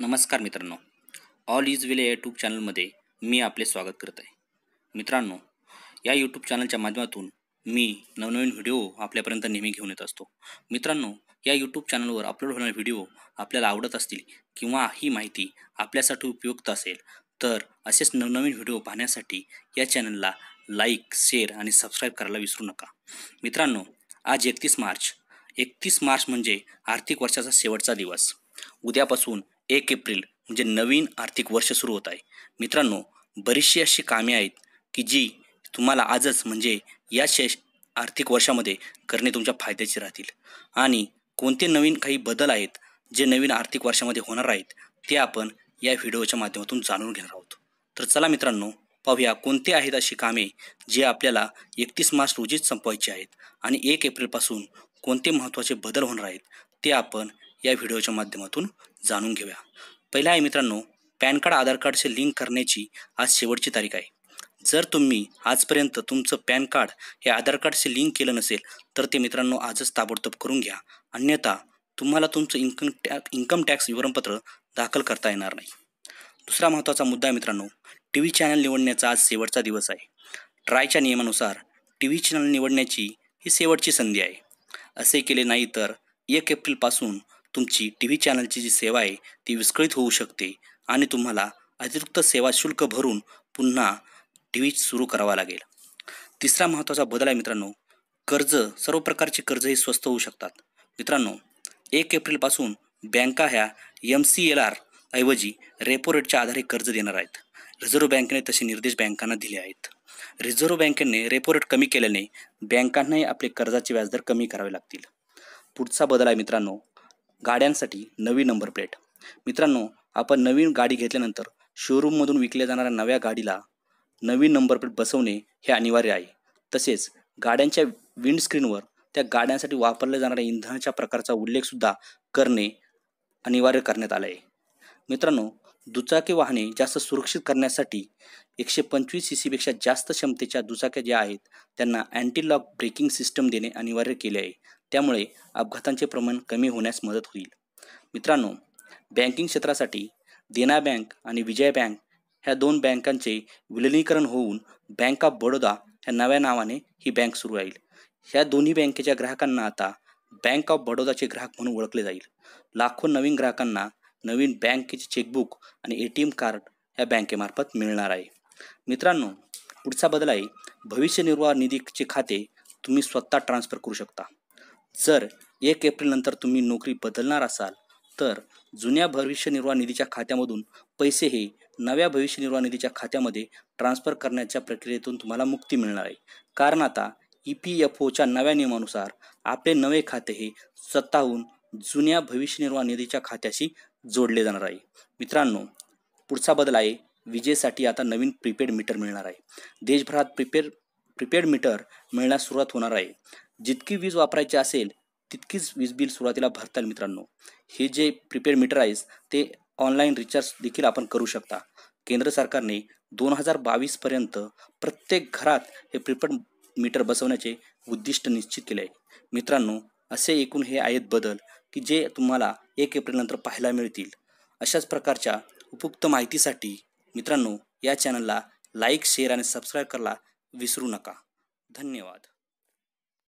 नमस्कार मित्रांनो. All is वेल या यूट्यूब चॅनलमध्ये मी आपले स्वागत करत आहे. मित्रांनो या यूट्यूब चॅनलच्या माध्यमातून मी नवनवीन व्हिडिओ आपल्यापर्यंत नेहमी घेऊन येत असतो. मित्रांनो या यूट्यूब चॅनलवर अपलोड होणारे व्हिडिओ आपल्याला आवडत असतील किंवा ही माहिती आपल्यासाठी उपयुक्त असेल तर असेच नवनवीन व्हिडिओ पाहण्यासाठी या चॅनलला लाईक शेअर आणि सबस्क्राईब करायला विसरू नका. मित्रांनो आज एकतीस मार्च. एकतीस मार्च म्हणजे आर्थिक वर्षाचा शेवटचा दिवस. उद्यापासून एक एप्रिल म्हणजे नवीन आर्थिक वर्ष सुरू होत आहे. मित्रांनो बरीचशी अशी कामे आहेत की जी तुम्हाला आजच म्हणजे या शेष आर्थिक वर्षामध्ये करणे तुमच्या फायद्याचे राहतील. आणि कोणते नवीन काही बदल आहेत जे नवीन आर्थिक वर्षामध्ये होणार आहेत ते आपण या व्हिडिओच्या माध्यमातून जाणून घेणार आहोत. तर चला मित्रांनो पाहूया कोणते आहेत अशी कामे जे आपल्याला एकतीस मार्च रोजीच संपवायची आहेत आणि एक एप्रिलपासून कोणते महत्त्वाचे बदल होणार आहेत ते आपण या व्हिडिओच्या माध्यमातून जाणून घेऊया. पहिला आहे मित्रांनो पॅन कार्ड आधार कार्डचे लिंक करण्याची आज शेवटची तारीख आहे. जर तुम्ही आजपर्यंत तुमचं पॅन कार्ड हे आधार कार्डशी लिंक केलं नसेल तर ते मित्रांनो आजच ताबडतोब करून घ्या. अन्यथा तुम्हाला तुमचं इन्कम टॅक इन्कम टॅक्स विवरणपत्र दाखल करता येणार नाही. दुसरा महत्त्वाचा मुद्दा आहे मित्रांनो टी व्ही चॅनल निवडण्याचा आज शेवटचा दिवस आहे. ट्रायच्या नियमानुसार टी व्ही चॅनल निवडण्याची ही शेवटची संधी आहे. असे केले नाही तर एक एप्रिलपासून तुमची टी व्ही चॅनलची जी सेवा आहे ती विस्कळीत होऊ शकते आणि तुम्हाला अतिरिक्त सेवा शुल्क भरून पुन्हा टी व्ही सुरू करावा लागेल. तिसरा महत्त्वाचा बदल आहे मित्रांनो कर्ज सर्व प्रकारचे कर्जही स्वस्त होऊ शकतात. मित्रांनो एक एप्रिलपासून बँका ह्या एम सी एल आर ऐवजी रेपो रेटच्या आधारे कर्ज देणार आहेत. रिझर्व्ह बँकेने तसे निर्देश बँकांना दिले आहेत. रिझर्व्ह बँकेने रेपो रेट कमी केल्याने बँकांनाही आपले कर्जाचे व्याजदर कमी करावे लागतील. पुढचा बदल आहे मित्रांनो गाड्यांसाठी नवी नंबर प्लेट मित्रांनो आपण नवीन गाडी घेतल्यानंतर शोरूममधून विकल्या जाणाऱ्या नव्या गाडीला नवीन नंबर प्लेट बसवणे हे अनिवार्य आहे. तसेच गाड्यांच्या विंडस्क्रीनवर त्या गाड्यांसाठी वापरल्या जाणाऱ्या इंधनाच्या प्रकारचा उल्लेखसुद्धा करणे अनिवार्य करण्यात आलं आहे मित्रांनो दुचाकी वाहने जास्त सुरक्षित करण्यासाठी एकशे पंचवीस सी सीपेक्षा जास्त क्षमतेच्या दुचाक्या ज्या आहेत त्यांना अँटी लॉक ब्रेकिंग सिस्टम देणे अनिवार्य केले आहे. त्यामुळे अपघातांचे प्रमाण कमी होण्यास मदत होईल. मित्रांनो बँकिंग क्षेत्रासाठी देना बँक आणि विजय बँक ह्या दोन बँकांचे विलिनीकरण होऊन बँक ऑफ बडोदा ह्या नव्या नावाने ही बँक सुरू राहील. ह्या दोन्ही बँकेच्या ग्राहकांना आता बँक ऑफ बडोदाचे ग्राहक म्हणून ओळखले जाईल. लाखो नवीन ग्राहकांना नवीन बँकेचे चेकबुक आणि ए टी एम कार्ड ह्या बँकेमार्फत मिळणार आहे. मित्रांनो पुढचा बदल आहे. भविष्य निर्वाह निधीचे खाते तुम्ही स्वतः ट्रान्सफर करू शकता. जर एक एप्रिलनंतर तुम्ही नोकरी बदलणार असाल तर जुन्या भविष्य निर्वाह निधीच्या खात्यामधून पैसे हे नव्या भविष्य निर्वाह निधीच्या खात्यामध्ये ट्रान्सफर करण्याच्या प्रक्रियेतून तुम्हाला मुक्ती मिळणार आहे. कारण आता ई पी एफ ओच्या नव्या नियमानुसार आपले नवे खाते हे स्वतःहून जुन्या भविष्य निर्वाह निधीच्या खात्याशी जोडले जाणार आहे. मित्रांनो पुढचा बदल आहे. विजेसाठी आता नवीन प्रीपेड मीटर मिळणार आहे. देशभरात प्रिपेड प्रीपेड मीटर मिळण्यास सुरुवात होणार आहे. जितकी वीज वापरायची असेल तितकीच वीज बिल सुरुवातीला भरता येईल मित्रांनो. हे जे प्रिपेड मीटर आहेस ते ऑनलाईन रिचार्ज देखील आपण करू शकता. केंद्र सरकारने दोन हजार बावीसपर्यंत प्रत्येक घरात हे प्रिपेड मीटर बसवण्याचे उद्दिष्ट निश्चित केले आहे. मित्रांनो असे एकूण हे आहेत बदल की जे तुम्हाला एक एप्रिलनंतर पाहायला मिळतील. अशाच प्रकारच्या उपयुक्त माहितीसाठी मित्रांनो या चॅनलला लाईक शेअर आणि सबस्क्राईब करायला विसरू नका. धन्यवाद.